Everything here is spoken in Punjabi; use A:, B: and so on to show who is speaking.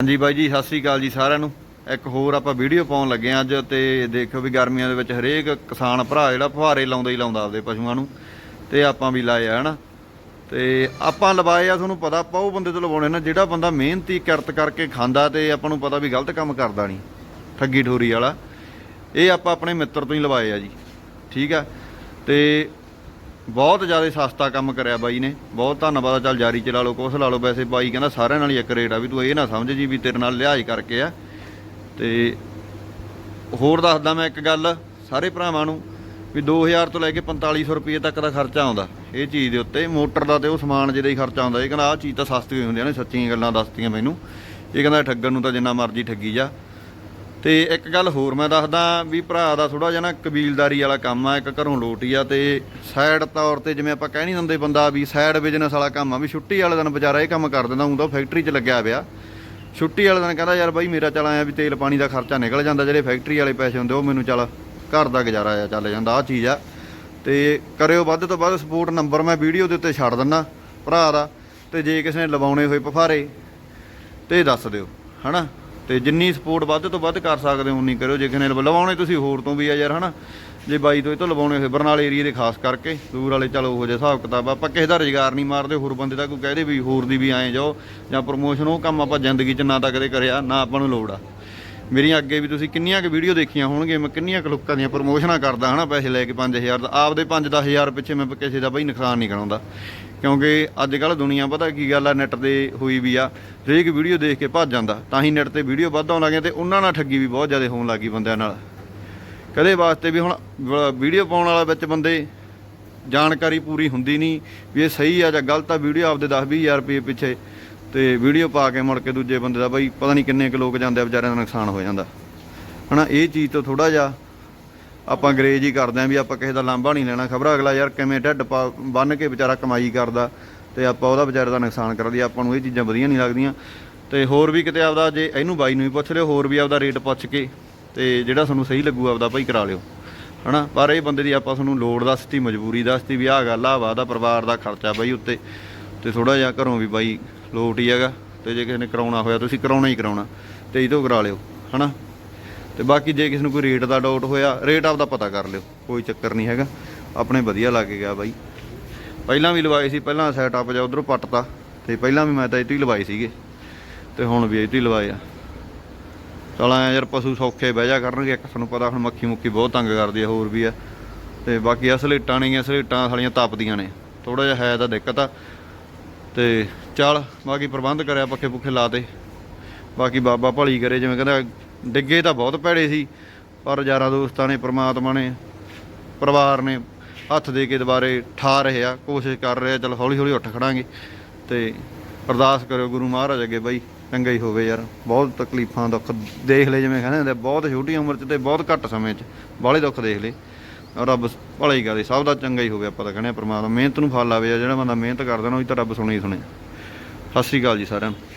A: ਹਾਂਜੀ ਬਾਈ ਜੀ, ਸਤਿ ਸ੍ਰੀ ਅਕਾਲ ਜੀ ਸਾਰਿਆਂ ਨੂੰ। ਇੱਕ ਹੋਰ ਆਪਾਂ ਵੀਡੀਓ ਪਾਉਣ ਲੱਗੇ ਹਾਂ ਅੱਜ ਤੇ ਦੇਖੋ ਵੀ ਗਰਮੀਆਂ ਦੇ ਵਿੱਚ ਹਰੇਕ ਕਿਸਾਨ ਭਰਾ ਜਿਹੜਾ ਫੁਹਾਰੇ ਲਾਉਂਦਾ ਹੀ ਲਾਉਂਦਾ ਆਪਦੇ ਪਸ਼ੂਆਂ ਨੂੰ, ਤੇ ਆਪਾਂ ਵੀ ਲਾਏ ਆ, ਹਨਾ। ਤੇ ਆਪਾਂ ਲਵਾਏ ਆ, ਤੁਹਾਨੂੰ ਪਤਾ ਆਪਾਂ ਉਹ ਬੰਦੇ ਤੋਂ ਲਵਾਉਣੇ ਨਾ ਜਿਹੜਾ ਬੰਦਾ ਮਿਹਨਤੀ ਕਿਰਤ ਕਰਕੇ ਖਾਂਦਾ ਤੇ ਆਪਾਂ ਨੂੰ ਪਤਾ ਵੀ ਗਲਤ ਕੰਮ ਕਰਦਾ ਨਹੀਂ, ਠੱਗੀ ਠੋਰੀ ਵਾਲਾ। ਇਹ ਆਪਾਂ ਆਪਣੇ ਮਿੱਤਰ ਤੋਂ ਹੀ ਲਵਾਏ ਆ ਜੀ, ਠੀਕ ਆ। ਤੇ ਬਹੁਤ ਜ਼ਿਆਦਾ ਸਸਤਾ ਕੰਮ ਕਰਿਆ ਬਾਈ ਨੇ। ਬਹੁਤ ਧੰਨਵਾਦ ਆ, ਚੱਲ ਜਾਰੀ ਚਲਾ ਲਓ ਕੁਛ ਲਾ ਲਓ। ਵੈਸੇ ਬਾਈ ਕਹਿੰਦਾ ਸਾਰਿਆਂ ਨਾਲ ਹੀ ਇੱਕ ਰੇਟ ਆ ਵੀ ਤੂੰ ਇਹ ਨਾ ਸਮਝ ਜੀ ਵੀ ਤੇਰੇ ਨਾਲ ਲਿਹਾਜ਼ ਕਰਕੇ ਆ। ਤੇ ਹੋਰ ਦੱਸਦਾ ਮੈਂ ਇੱਕ ਗੱਲ ਸਾਰੇ ਭਰਾਵਾਂ ਨੂੰ ਵੀ 2000 ਤੋਂ ਲੈ ਕੇ 4500 ਰੁਪਏ ਤੱਕ ਦਾ ਖਰਚਾ ਆਉਂਦਾ। ਇਹ ਚੀਜ਼ ਦੇ ਉੱਤੇ ਮੋਟਰ ਦਾ ਤੇ ਉਹ ਸਮਾਨ ਜਿਹਦਾ ਹੀ ਖਰਚਾ ਆਉਂਦਾ। ਇਹ ਕਹਿੰਦਾ ਆਹ ਚੀਜ਼ ਤਾਂ ਸਸਤੀ ਹੁੰਦੀਆਂ ਨੇ ਸੱਚੀਆਂ ਗੱਲਾਂ ਦੱਸਤੀਆਂ ਮੈਨੂੰ। ਇਹ ਕਹਿੰਦਾ ਠੱਗਣ ਨੂੰ ਤਾਂ ਜਿੰਨਾ ਮਰਜ਼ੀ ਠੱਗੀ ਜਾ। ਤੇ ਇੱਕ ਗੱਲ ਹੋਰ ਮੈਂ ਦੱਸਦਾ ਵੀ ਭਰਾ ਦਾ ਥੋੜਾ ਜਿਹਾ ਨਾ ਕਬੀਲਦਾਰੀ ਵਾਲਾ ਕੰਮ ਆ, ਇੱਕ ਘਰੋਂ ਲੋਟੀ ਆ ਤੇ ਸਾਈਡ ਤੌਰ ਤੇ ਜਿਵੇਂ ਆਪਾਂ ਕਹਿ ਨਹੀਂ ਦਿੰਦੇ ਬੰਦਾ ਵੀ ਸਾਈਡ ਬਿਜ਼ਨਸ ਵਾਲਾ ਕੰਮ ਆ, ਵੀ ਛੁੱਟੀ ਵਾਲੇ ਦਿਨ ਵਿਚਾਰਾ ਇਹ ਕੰਮ ਕਰ ਦਿੰਦਾ ਹੁੰਦਾ ਫੈਕਟਰੀ 'ਚ ਲੱਗਿਆ ਪਿਆ। ਛੁੱਟੀ ਵਾਲੇ ਦਿਨ ਕਹਿੰਦਾ, ਯਾਰ ਬਾਈ, ਮੇਰਾ ਚੱਲ ਆਇਆ ਵੀ ਤੇਲ ਪਾਣੀ ਦਾ ਖਰਚਾ ਨਿਕਲ ਜਾਂਦਾ, ਜਿਹੜੇ ਫੈਕਟਰੀ ਵਾਲੇ ਪੈਸੇ ਹੁੰਦੇ ਉਹ ਮੈਨੂੰ ਚੱਲ ਘਰ ਦਾ ਗੁਜ਼ਾਰਾ ਆ, ਚੱਲ ਜਾਂਦਾ ਆ ਚੀਜ਼ ਆ। ਤੇ ਕਰਿਓ ਵੱਧ ਤੋਂ ਵੱਧ ਸਪੋਰਟ ਨੰਬਰ ਮੈਂ ਵੀਡੀਓ ਦੇ ਉੱਤੇ ਛੱਡ ਦਿੰਨਾ ਭਰਾ ਦਾ, ਤੇ ਜੇ ਕਿਸੇ ਨੇ ਲਵਾਉਣੇ ਹੋਏ ਪਫਾਰੇ ਤੇ ਦੱਸ ਦਿਓ, ਹਨਾ? ਤੇ ਜਿੰਨੀ ਸਪੋਰਟ ਵੱਧ ਤੋਂ ਵੱਧ ਕਰ ਸਕਦੇ ਹੋ, ਉਨੀ ਕਰਿਓ। ਜੇ ਕਿਸੇ ਨੇ ਲਵਾਉਣੇ, ਤੁਸੀਂ ਹੋਰ ਤੋਂ ਵੀ ਆ ਯਾਰ, ਹਨਾ? ਜੇ ਬਾਈ ਤੋਂ ਇਹ ਤੋਂ ਲਵਾਉਣੇ ਹੋਏ, ਬਰਨਾਲੇ ਏਰੀਏ ਦੇ ਖਾਸ ਕਰਕੇ, ਦੂਰ ਵਾਲੇ, ਚਲੋ ਉਹ ਜਿਹਾ ਹਿਸਾਬ ਕਿਤਾਬ ਆਪਾਂ ਕਿਸੇ ਦਾ ਰੁਜ਼ਗਾਰ ਨਹੀਂ ਮਾਰਦੇ, ਹੋਰ ਬੰਦੇ ਦਾ ਕੋਈ ਕਹਦੇ ਵੀ ਹੋਰ ਦੀ ਵੀ ਆਏ ਜਾਓ, ਜਾਂ ਪ੍ਰੋਮੋਸ਼ਨ ਉਹ ਕੰਮ ਆਪਾਂ ਜ਼ਿੰਦਗੀ 'ਚ ਨਾ ਤਾਂ ਕਦੇ ਕਰਿਆ, ਨਾ ਆਪਾਂ ਨੂੰ ਲੋੜ ਆ। ਮੇਰੀਆਂ ਅੱਗੇ ਵੀ ਤੁਸੀਂ ਕਿੰਨੀਆਂ ਕੁ ਵੀਡੀਓ ਦੇਖੀਆਂ ਹੋਣਗੀਆਂ, ਮੈਂ ਕਿੰਨੀਆਂ ਕੁ ਲੋਕਾਂ ਦੀਆਂ ਪ੍ਰਮੋਸ਼ਨਾਂ ਕਰਦਾ, ਹਨਾ, ਪੈਸੇ ਲੈ ਕੇ 5000 ਦਾ, ਆਪਦੇ 5-10000 ਪਿੱਛੇ ਮੈਂ ਕਿਸੇ ਦਾ ਬਈ ਨੁਕਸਾਨ ਨਹੀਂ ਕਰਾਉਂਦਾ। ਕਿਉਂਕਿ ਅੱਜ ਕੱਲ ਦੁਨੀਆ ਪਤਾ ਕੀ ਗੱਲ ਆ, ਨੈਟ ਤੇ ਹੋਈ ਵੀ ਆ, ਹਰੇਕ ਵੀਡੀਓ ਦੇਖ ਕੇ ਭੱਜ ਜਾਂਦਾ, ਤਾਂ ਹੀ ਨੈਟ ਤੇ ਵੀਡੀਓ ਵੱਧ ਆਉਣ ਲੱਗੇ ਤੇ ਉਹਨਾਂ ਨਾਲ ਠੱਗੀ ਵੀ ਬਹੁਤ ਜ਼ਿਆਦਾ ਹੋਣ ਲੱਗੀ ਬੰਦਿਆਂ ਨਾਲ। ਕਦੇ ਵਾਸਤੇ ਵੀ ਹੁਣ ਵੀਡੀਓ ਪਾਉਣ ਵਾਲਾ ਵਿੱਚ ਬੰਦੇ ਜਾਣਕਾਰੀ ਪੂਰੀ ਹੁੰਦੀ ਨਹੀਂ, ਵੀ ਇਹ ਸਹੀ ਆ ਜਾਂ ਗਲਤ ਆ, ਵੀਡੀਓ ਆਪਦੇ 10-20000 ਰੁਪਏ ਪਿੱਛੇ ਤੇ ਵੀਡੀਓ ਪਾ ਕੇ ਮੁੜ ਕੇ ਦੂਜੇ ਬੰਦੇ ਦਾ ਬਾਈ ਪਤਾ ਨਹੀਂ ਕਿੰਨੇ ਕੁ ਲੋਕ ਜਾਂਦੇ ਆ, ਵਿਚਾਰਿਆਂ ਦਾ ਨੁਕਸਾਨ ਹੋ ਜਾਂਦਾ। ਹਨਾ, ਇਹ ਚੀਜ਼ ਤੋਂ ਥੋੜਾ ਜਿਹਾ ਆਪਾਂ ਅੰਗਰੇਜ਼ ਹੀ ਕਰਦੇ ਆਂ ਵੀ ਆਪਾਂ ਕਿਸੇ ਦਾ ਲਾਂਭਾ ਨਹੀਂ ਲੈਣਾ। ਖਬਰ ਅਗਲਾ ਯਾਰ ਕਿਵੇਂ ਢੱਡ ਪਾ- ਬੰਨ ਕੇ ਵਿਚਾਰਾ ਕਮਾਈ ਕਰਦਾ ਤੇ ਆਪਾਂ ਉਹਦਾ ਵਿਚਾਰੇ ਦਾ ਨੁਕਸਾਨ ਕਰਦੀ ਆਪਾਂ ਨੂੰ ਇਹ ਚੀਜ਼ਾਂ ਵਧੀਆ ਨਹੀਂ ਲੱਗਦੀਆਂ। ਤੇ ਹੋਰ ਵੀ ਕਿਤੇ ਆਪਦਾ ਜੇ ਇਹਨੂੰ ਬਾਈ ਨੂੰ ਵੀ ਪੁੱਛ ਲਿਓ, ਹੋਰ ਵੀ ਆਪਦਾ ਰੇਟ ਪੁੱਛ ਕੇ ਤੇ ਜਿਹੜਾ ਤੁਹਾਨੂੰ ਸਹੀ ਲੱਗੂ ਆਪਦਾ ਭਾਈ ਕਰਾ ਲਿਓ। ਹਨਾ, ਪਰ ਇਹ ਬੰਦੇ ਦੀ ਆਪਾਂ ਤੁਹਾਨੂੰ ਲੋੜ ਦੱਸਤੀ ਮਜਬੂਰੀ ਦੱਸਤੀ ਵੀ ਆਹ ਗੱਲ ਆ ਵਾ ਦਾ ਪਰਿਵਾਰ ਦਾ ਖਰਚਾ ਬਾਈ ਉੱਤੇ। ਤੇ ਥੋੜਾ ਜਿਹਾ ਘਰੋਂ ਵੀ ਬਾਈ ਲੋਟ ਹੀ ਹੈਗਾ ਤੇ ਜੇ ਕਿਸੇ ਨੇ ਕਰਾਉਣਾ ਹੋਇਆ ਤੁਸੀਂ ਕਰਾਉਣਾ ਹੀ ਕਰਾਉਣਾ ਤੇ ਇਹ ਤੋਂ ਕਰਾ ਲਿਓ, ਹਨਾ? ਤੇ ਬਾਕੀ ਜੇ ਕਿਸੇ ਨੂੰ ਕੋਈ ਰੇਟ ਦਾ ਡਾਊਟ ਹੋਇਆ ਰੇਟ ਆਪ ਦਾ ਪਤਾ ਕਰ ਲਿਓ, ਕੋਈ ਚੱਕਰ ਨਹੀਂ ਹੈਗਾ। ਆਪਣੇ ਵਧੀਆ ਲੱਗ ਗਿਆ ਬਾਈ। ਪਹਿਲਾਂ ਵੀ ਲਵਾਏ ਸੀ, ਪਹਿਲਾਂ ਸੈਟਅਪ ਜਾਂ ਉਧਰੋਂ ਪੱਟਤਾ ਤੇ ਪਹਿਲਾਂ ਵੀ ਮੈਂ ਤਾਂ ਇਹ ਤੋਂ ਹੀ ਲਵਾਏ ਸੀਗੇ। ਤੇ ਹੁਣ ਵੀ ਇਹ ਤੋਂ ਹੀ ਲਵਾਏ ਆ। ਚਲ ਆਇਆ ਯਾਰ ਪਸ਼ੂ ਸੌਖੇ ਬਹਿ ਜਾ ਕਰਨਗੇ, ਇੱਕ ਤੁਹਾਨੂੰ ਪਤਾ ਹੁਣ ਮੱਖੀ ਮੁੱਕੀ ਬਹੁਤ ਤੰਗ ਕਰਦੀ ਆ, ਹੋਰ ਵੀ ਆ। ਤੇ ਬਾਕੀ ਅਸਲੇਟਾਂ ਨਹੀਂ ਸਲੇਟਾਂ ਸਾਲੀਆਂ ਤਪਦੀਆਂ ਨੇ। ਥੋੜਾ ਜਿਹਾ ਹੈ ਤਾਂ ਦਿੱਕਤ ਆ ਤੇ ਚੱਲ ਬਾਕੀ ਪ੍ਰਬੰਧ ਕਰਿਆ, ਪੱਖੇ ਪੁੱਖੇ ਲਾਤੇ ਬਾਕੀ ਬਾਬਾ ਭਲੀ ਕਰੇ, ਜਿਵੇਂ ਕਹਿੰਦਾ, ਡਿੱਗੇ ਤਾਂ ਬਹੁਤ ਭੈੜੇ ਸੀ, ਪਰ ਯਾਰਾਂ ਦੋਸਤਾਂ ਨੇ, ਪ੍ਰਮਾਤਮਾ ਨੇ, ਪਰਿਵਾਰ ਨੇ ਹੱਥ ਦੇ ਕੇ ਦੁਬਾਰੇ ਠਾ ਰਹੇ ਆ, ਕੋਸ਼ਿਸ਼ ਕਰ ਰਹੇ ਆ, ਚਲ ਹੌਲੀ ਹੌਲੀ ਉੱਠ ਖੜਾਂਗੇ। ਤੇ ਅਰਦਾਸ ਕਰਿਓ ਗੁਰੂ ਮਹਾਰਾਜ ਅੱਗੇ ਬਈ, ਚੰਗਾ ਹੀ ਹੋਵੇ ਯਾਰ। ਬਹੁਤ ਤਕਲੀਫਾਂ, ਦੁੱਖ ਦੇਖ ਲੈ, ਜਿਵੇਂ ਕਹਿੰਦੇ ਹੁੰਦੇ ਬਹੁਤ ਛੋਟੀ ਉਮਰ 'ਚ ਤੇ ਬਹੁਤ ਘੱਟ ਸਮੇਂ 'ਚ, ਬਾਹਲੇ ਦੁੱਖ ਦੇਖ ਲਏ ਰੱਬ ਭਲਾ ਹੀ ਕਰੇ, ਸਭ ਦਾ ਚੰਗਾ ਹੀ ਹੋਵੇ, ਆਪਾਂ ਤਾਂ ਕਹਿੰਦੇ ਆ ਪਰਮਾਤਮਾ ਮਿਹਨਤ ਨੂੰ ਫਲ ਆਵੇ ਜਿਹੜਾ ਬੰਦਾ ਮਿਹਨਤ ਕਰਦਾ ਨਾ, ਉਹ ਤਾਂ ਰੱਬ ਸੁਣੇ ਹੀ ਸੁਣੇ। ਸਤਿ ਸ਼੍ਰੀ ਅਕਾਲ ਜੀ ਸਾਰਿਆਂ ਨੂੰ।